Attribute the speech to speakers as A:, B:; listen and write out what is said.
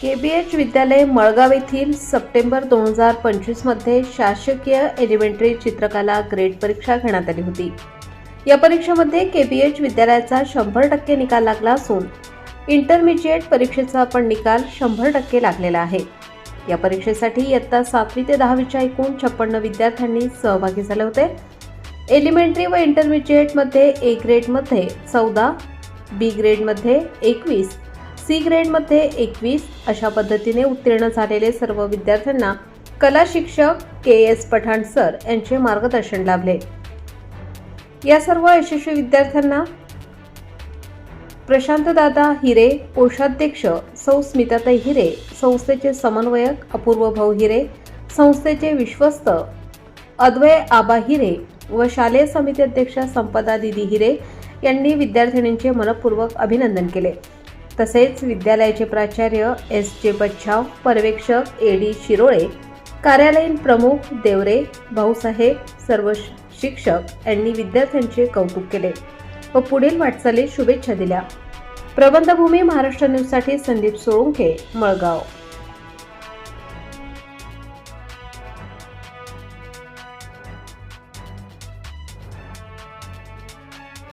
A: के बी H विद्यालय मळगाव येथील September दोन हजार पंचवीसमध्ये शासकीय एलिमेंटरी चित्रकला ग्रेड परीक्षा घेण्यात आली होती. या परीक्षेमध्ये के बी एच विद्यालयाचा शंभर टक्के निकाल लागला असून इंटरमिजिएट परीक्षेचा पण निकाल शंभर टक्के लागलेला आहे. या परीक्षेसाठी इयत्ता सातवी ते दहावीच्या एकूण छप्पन्न विद्यार्थ्यांनी सहभागी झाले होते. एलिमेंटरी व इंटरमिजिएटमध्ये ए ग्रेडमध्ये चौदा बी ग्रेडमध्ये एकवीस सी ग्रेडमध्ये एकवीस अशा पद्धतीने उत्तीर्ण झालेले सर्व विद्यार्थ्यांना कला शिक्षक के एस पठाण सर यांचे मार्गदर्शन लाभले. या सर्व यशस्वी विद्यार्थ्यांना प्रशांतदादा हिरे कोषाध्यक्ष सौ स्मिताताई हिरे संस्थेचे समन्वयक अपूर्व भाऊ हिरे संस्थेचे विश्वस्त अद्वय आबा हिरे व शालेय समिती अध्यक्ष संपदा दिदी हिरे यांनी विद्यार्थिनींचे मनपूर्वक अभिनंदन केले. तसेच विद्यालयाचे प्राचार्य एस जे बच्छाव पर्यवेक्षक ए डी शिरोळे कार्यालयीन प्रमुख देवरे भाऊसाहेब सर्व शिक्षक यांनी विद्यार्थ्यांचे कौतुक केले व पुढील वाटचालीस शुभेच्छा दिल्या. प्रबंधभूमी महाराष्ट्र न्यूजसाठी संदीप सोळुंखे मळगाव.